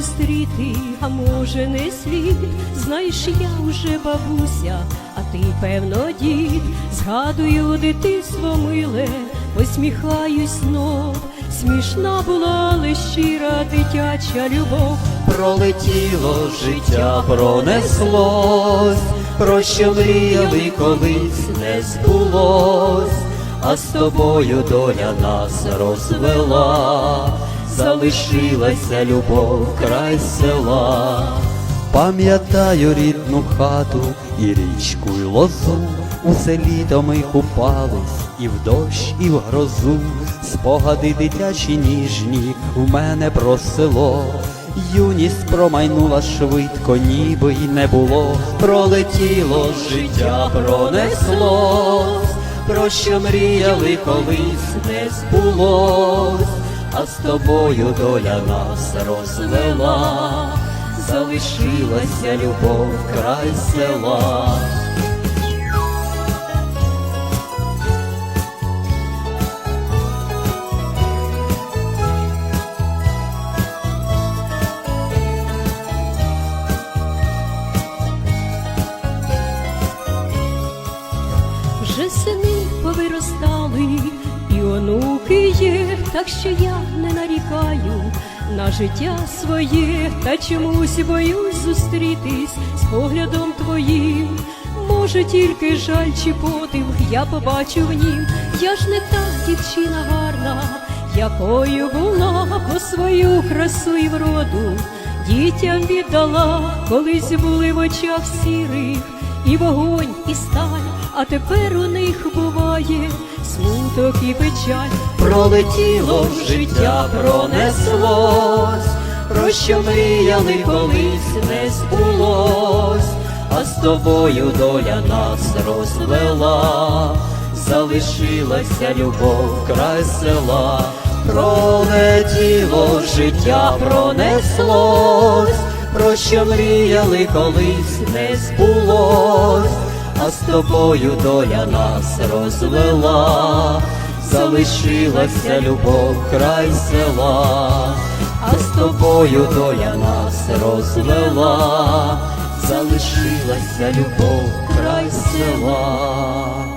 зустріти, а може не слід. Знаєш, я вже бабуся, а ти, певно, дід. Згадую дитинство миле, посміхаюсь знов. Смішна була, але щира дитяча любов. Пролетіло життя, пронеслось, про що мріяли колись не збулось, а з тобою доля нас розвела, залишилася любов край села. Пам'ятаю рідну хату і річку, і лозу, усе літо ми купались, і в дощ, і в грозу, спогади дитячі ніжні в мене про село. Юність промайнула швидко, ніби й не було, пролетіло життя, пронеслось, про що мріяли колись не збулось, а з тобою доля нас розвела, залишилася любов край села. Вже сини повиростали, онуки є, так що я не нарікаю на життя своє, та чомусь боюсь зустрітись з поглядом твоїм. Може, тільки жаль чи подив я побачу в нім. Я ж не та дівчина гарна, якою була по свою красу і вроду. Дітям віддала, колись були в очах сірих, і вогонь, і сталь, а тепер у них буває смуток і печаль. Пролетіло життя, пронеслось, про що мріяли колись не збулось, а з тобою доля нас розвела, залишилася любов край села, пролетіло життя, пронеслось, про що мріяли колись не збулось, а з тобою доля нас розвела, залишилася любов край села, а з тобою доля нас розвела, залишилася любов край села.